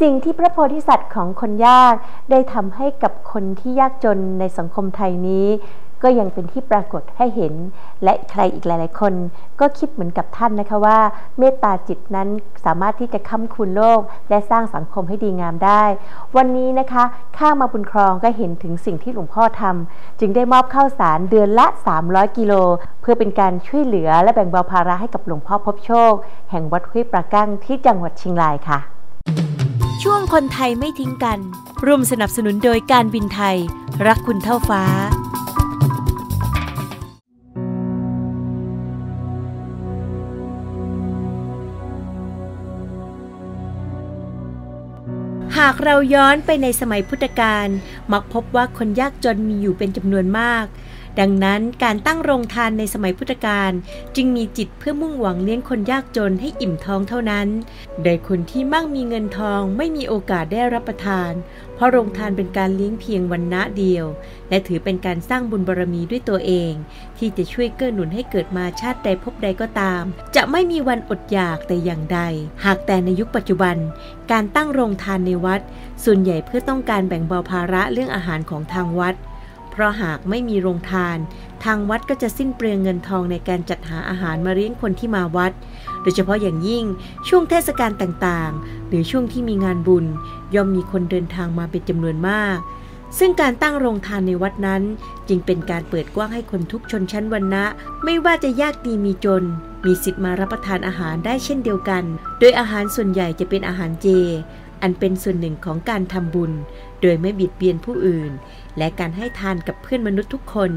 สิ่งที่พระโพธิสัตว์ของคนยากได้ทำให้กับคนที่ยากจนในสังคมไทยนี้ ก็ยังเป็นที่ปรากฏให้เห็น และใครอีกหลาย ๆ คน ก็คิดเหมือนกับท่านนะคะว่า เมตตาจิตนั้นสามารถที่จะค้ำคูณโลก และสร้างสังคมให้ดีงามได้ วันนี้นะคะข้ามาบุญครองก็เห็นถึงสิ่งที่หลวงพ่อทำจึงได้มอบข้าวสารเดือนละ 300 กิโล เพื่อเป็นการช่วยเหลือและแบ่งเบาภาระให้กับหลวงพ่อพบโชค แห่งวัดห้วยปรากั้งที่จังหวัดเชียงรายค่ะช่วง คนไทยไม่ทิ้งกัน ร่วมสนับสนุนโดยการบินไทย รักคุณเท่าฟ้า หากเราย้อนไปในสมัยพุทธกาลมักพบว่าคนยากจนมีอยู่เป็นจำนวนมาก ดังนั้นการตั้งโรงทานในสมัยพุทธกาลจึงมีจิตเพื่อมุ่งหวังเลี้ยงคนยากจนให้อิ่มท้องเท่านั้น โดยคนที่มั่งมีเงินทองไม่มีโอกาสได้รับประทาน เพราะโรงทานเป็นการเลี้ยงเพียงวันณะเดียว และถือเป็นการสร้างบุญบารรมีด้วยตัวเอง ที่จะช่วยเกื้อหนุนให้เกิดมาชาติใดพบใดก็ตาม จะไม่มีวันอดอยากแต่อย่างใด หากแต่ในยุคปัจจุบัน การตั้งโรงทานในวัด ส่วนใหญ่เพื่อต้องการแบ่งเบาภาระเรื่องอาหารของทางวัด เพราะหากไม่มีโรงทาน ทางวัดก็จะสิ้นเปลืองเงินทองในการจัดหาอาหารมาเลี้ยงคนที่มาวัด โดยเฉพาะอย่างยิ่งช่วงเทศกาลต่างๆ หรือช่วงที่มีงานบุญ ย่อมมีคนเดินทางมาเป็นจำนวนมาก ซึ่งการตั้งโรงทานในวัดนั้น จึงเป็นการเปิดกว้างให้คนทุกชนชั้นวรรณะ ไม่ว่าจะยากดีมีจน มีสิทธิ์มารับประทานอาหารได้เช่นเดียวกัน โดยอาหารส่วนใหญ่จะเป็นอาหารเจ อันเป็นส่วนหนึ่งของการทำบุญ โดยไม่บิดเบียนผู้อื่น และการให้ทานกับเพื่อนมนุษย์ทุกคน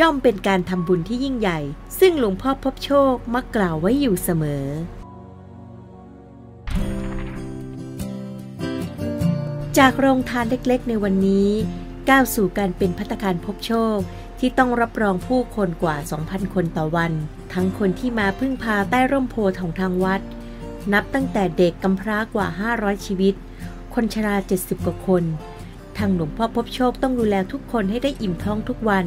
ย่อมเป็นการทำบุญที่ยิ่งใหญ่ ซึ่งหลวงพ่อพบโชคมักกล่าวไว้อยู่เสมอ จากโรงทานเล็กๆ ในวันนี้ก้าวสู่การเป็นพัตตาคารพบโชคที่ต้องรับรองผู้คนกว่า 2,000 คนต่อวัน ทั้งคนที่มาพึ่งพาใต้ร่มโพธิ์ของทางวัด นับตั้งแต่เด็กกำพร้ากว่า 500 ชีวิต คนชรา 70 กว่าคน ทางหลวงพ่อพบโชคต้องดูแลทุกคนให้ได้อิ่มท้องทุกวัน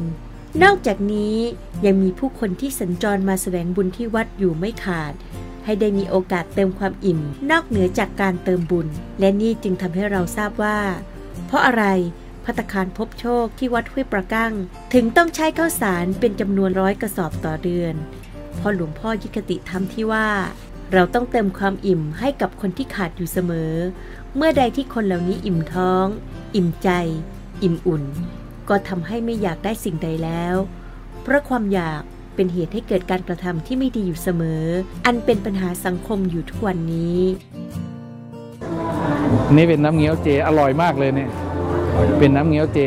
นอกจากนี้ยังมีผู้คนที่สัญจรมาแสวงบุญที่วัดอยู่ไม่ขาด ให้ได้มีโอกาสเติมความอิ่ม นอกเหนือจากการเติมบุญ และนี่จึงทำให้เราทราบว่า เพราะอะไรพัตตาคารพบโชคที่วัดห้วยประกั้ง ถึงต้องใช้ข้าวสารเป็นจำนวนร้อยกระสอบต่อเดือนเพราะหลวงพ่อยึดคติธรรมที่ว่า เราต้องเติมความอิ่มให้กับคนที่ขาดอยู่เสมอ เมื่อใดที่คนเหล่านี้อิ่มท้อง อิ่มใจ อิ่มอุ่น ก็ทำให้ไม่อยากได้สิ่งใดแล้ว เพราะความอยากเป็นเหตุให้เกิดการกระทำที่ไม่ดีอยู่เสมอ อันเป็นปัญหาสังคมอยู่ทุกวันนี้ นี่เป็นน้ำเงี้ยวเจอร่อยมากเลยเนี่ย เป็นน้ำเงี้ยวเจ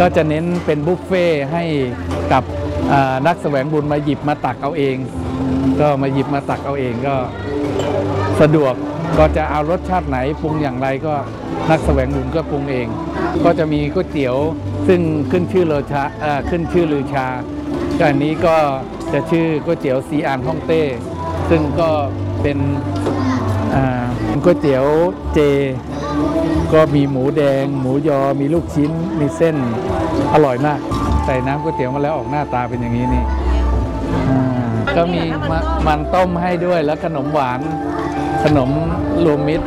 ก็จะเน้นเป็นบุฟเฟ่ให้กับนักแสวงบุญมาหยิบมาตักเอาเอง ก็มาหยิบมาตักเอาเองก็สะดวกก็จะเอารสชาติไหนปรุงอย่างไรก็นักแสวงบุญก็ปรุงเอง ก็จะมีก๋วยเตี๋ยวซึ่งขึ้นชื่อเลอชาเอ่อขึ้นชื่อลือชาก็อันนี้ก็จะชื่อก๋วยเตี๋ยวซีอานฮ่องเต้ ซึ่งก็เป็นก๋วยเตี๋ยวเจ ก็มีหมูแดง หมูยอ มีลูกชิ้น มีเส้นอร่อยมาก ใส่น้ำก๋วยเตี๋ยวมาแล้วออกหน้าตาเป็นอย่างนี้นี่อ่า ก็มีมันต้มให้ด้วยแล้วขนมหวาน ขนมรวมมิตร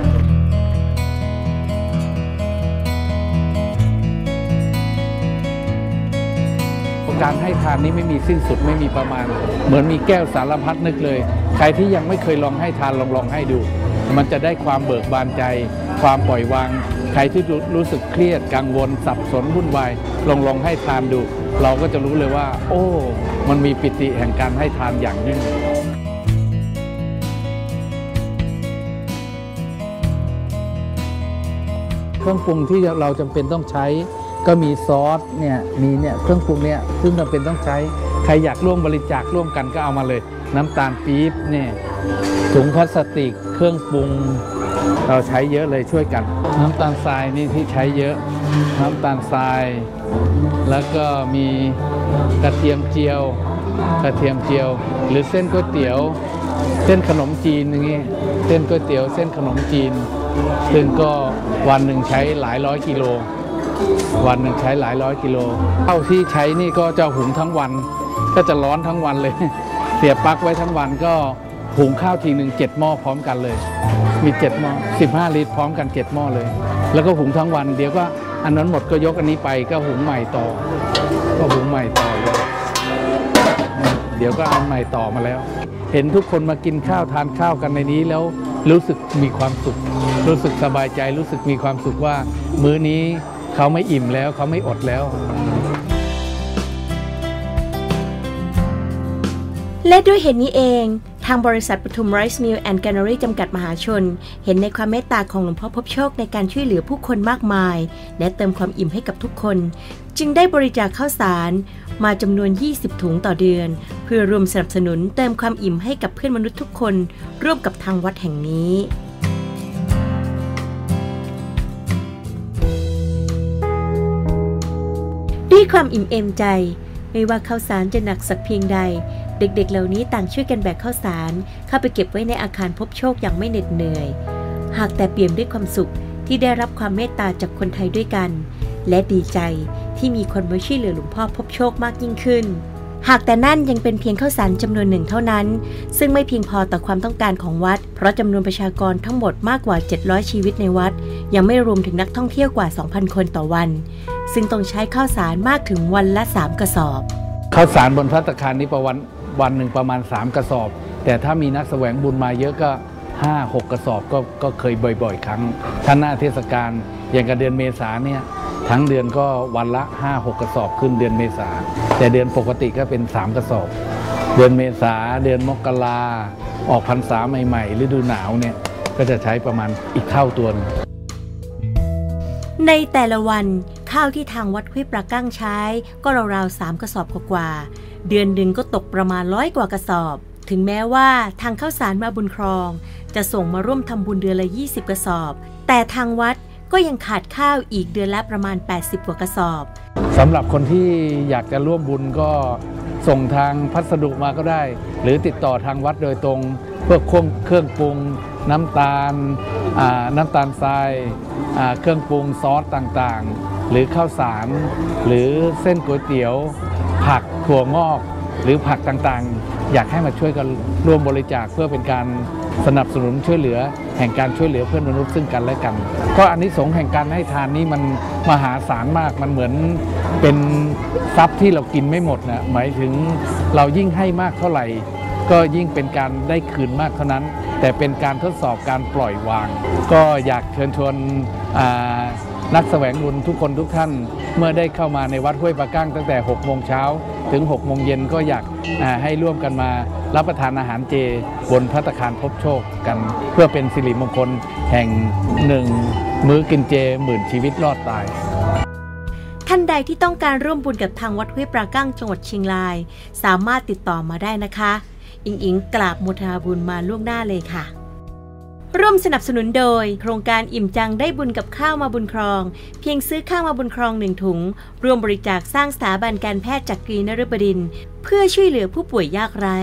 การให้ทานนี้ไม่มีสิ้นสุดไม่มีประมาณ เหมือนมีแก้วสารพัดนึกเลย ใครที่ยังไม่เคยลองให้ทานลองลองให้ดู มันจะได้ความเบิกบานใจ ความปล่อยวาง ใครที่รู้สึกเครียดกังวล สับสนวุ่นวายลองลองให้ทานดู เราก็จะรู้เลยว่า โอ้ มันมีปิติแห่งการให้ทานอย่างยิ่งเครื่องปรุงที่เราจำเป็นต้องใช้ก็มีซอสเนี่ยมีเนี่ยเครื่องปรุงเนี่ยซึ่งจำเป็นต้องใช้ใครอยากร่วมบริจาคร่วมกันก็เอามาเลย น้ำตาลปี๊บเนี่ย ถุงพลาสติกเครื่องปรุง เราใช้เยอะเลยช่วยกัน น้ำตาลทรายนี่ที่ใช้เยอะ น้ำตาลทราย แล้วก็มีกระเทียมเจียว กระเทียมเจียว หรือเส้นก๋วยเตี๋ยว เส้นขนมจีนอย่างงี้เส้นก๋วยเตี๋ยว เส้นขนมจีน ซึ่งก็วันหนึ่งใช้หลายร้อยกิโลวันหนึ่งใช้หลายร้อยกิโลข้าที่ใช้นี่ก็จะหุงทั้งวัน ก็จะร้อนทั้งวันเลย เสียบปลั๊กไว้ทั้งวันก็ หุงข้าวทีหนึ่งเจ็ดหม้อพร้อมกันเลย มีเจ็ดหม้อสิบห้าลิตรพร้อมกันเจ็ดหม้อเลย แล้วก็หุงทั้งวัน เดี๋ยวก็อันนั้นหมดก็ยกอันนี้ไปก็หุงใหม่ต่อ ก็หุงใหม่ต่อเลยเดี๋ยวก็เอาใหม่ต่อมาแล้ว เห็นทุกคนมากินข้าวทานข้าวกันในนี้แล้วรู้สึกมีความสุข รู้สึกสบายใจรู้สึกมีความสุขว่า มื้อนี้เขาไม่อิ่มแล้วเขาไม่อดแล้วและด้วยเหตุนี้เอง ทางบริษัทปทุมไรซ์มิลแอนด์แกนเนอรี่จำกัดมหาชน เห็นในความเมตตาของหลวงพ่อพบโชคในการช่วยเหลือผู้คนมากมาย และเติมความอิ่มให้กับทุกคน จึงได้บริจาคข้าวสาร มาจำนวน 20 ถุงต่อเดือน เพื่อรวมสนับสนุนเติมความอิ่มให้กับเพื่อนมนุษย์ทุกคน ร่วมกับทางวัดแห่งนี้ด้วยความอิ่มเอมใจ ไม่ว่าข้าวสารจะหนักสักเพียงใด เด็กๆ เหล่านี้ต่างช่วยกันแบกข้าวสาร เข้าไปเก็บไว้ในอาคารพบโชคอย่างไม่เหน็ดเหนื่อย หากแต่เปี่ยมด้วยความสุขที่ได้รับความเมตตาจากคนไทยด้วยกัน และดีใจที่มีคนมาช่วยเหลือหลวงพ่อพบโชคมากยิ่งขึ้น หากแต่นั่นยังเป็นเพียงข้าวสารจำนวนหนึ่งเท่านั้น ซึ่งไม่เพียงพอต่อความต้องการของวัด เพราะจำนวนประชากรทั้งหมดมากกว่า 700 ชีวิตในวัด ยังไม่รวมถึงนักท่องเที่ยวกว่า 2,000 คนต่อวัน ซึ่งต้องใช้ข้าวสารมากถึงวันละ 3 กระสอบข้าวสารบนพัตตาคารนี้ประวัน วันหนึ่งประมาณ 3 กระสอบ แต่ถ้ามีนักแสวงบุญมาเยอะก็ 5 6 กระสอบก็ก็เคยบ่อยๆ ครั้งถ้าหน้าเทศกาลอย่างกับเดือนเมษาเนี่ยทั้งเดือนก็วันละ 5 6 กระสอบขึ้นเดือนเมษาแต่เดือนปกติก็เป็น 3 กระสอบ เดือนเมษาเดือนมกราออกพรรษาใหม่ๆฤดูหนาวเนี่ยก็จะใช้ประมาณอีกเท่าตัวนึงในแต่ละวัน ข้าวที่ทางวัดห้ยปลากั้งใช้ ก็ราวๆสามกระสอบกว่าเดือนหนึ่งก็ตกประมาณร้อยกว่ากระสอบ ถึงแม้ว่าทางข้าวสารมาบุญครอง จะส่งมาร่วมทำบุญเดือนละ 20 กระสอบ แต่ทางวัดก็ยังขาดข้าวอีกเดือนละประมาณ 80 กว่ากระสอบสำหรับคนที่อยากจะร่วมบุญก็ส่งทางพัสดุมาก็ได้ หรือติดต่อทางวัดโดยตรงเพื่อเครื่องเครื่องปรุง น้ำตาลน้ำตาลทรายเครื่องปรุงซอสต่างๆ หรือข้าวสาร หรือเส้นก๋วยเตี๋ยว ผักถั่วงอก หรือผักต่างๆ อยากให้มาช่วยกันร่วมบริจาคเพื่อเป็นการสนับสนุนช่วยเหลือ แห่งการช่วยเหลือเพื่อนมนุษย์ซึ่งกันและกัน ก็อันนี้สงแห่งการให้ทานนี้มันมหาศาลมากมันเหมือนเป็นทรัพย์ที่เรากินไม่หมดนะหมายถึงเรายิ่งให้มากเท่าไหร่ ก็ยิ่งเป็นการได้คืนมากเท่านั้น แต่เป็นการทดสอบการปล่อยวาง ก็อยากเชิญชวนอ่า นักแสวงบุญทุกคนทุกท่าน เมื่อได้เข้ามาในวัดห้วยปะกั้งตั้งแต่6โมงเช้าถึง6โมงเย็นก็อยากให้ร่วมกันมารับประทานอาหารเจ บนพัตตาคารพบโชคกัน เพื่อเป็นสิริมงคลแห่งหนึ่งมื้อกินเจหมื่นชีวิตรอดตายท่านใดที่ต้องการร่วมบุญกับทางวัดห้วยปลากั้งจังหวัดเชียงราย สามารถติดต่อมาได้นะคะ อิงอิงกราบมุทาบุญมาล่วงหน้าเลยค่ะ ร่วมสนับสนุนโดย โครงการอิ่มจังได้บุญกับข้าวมาบุญครอง เพียงซื้อข้าวมาบุญครองหนึ่งถุง ร่วมบริจาคสร้างสถาบันการแพทย์จากกรีนฤบดิน เพื่อช่วยเหลือผู้ป่วยยากไร้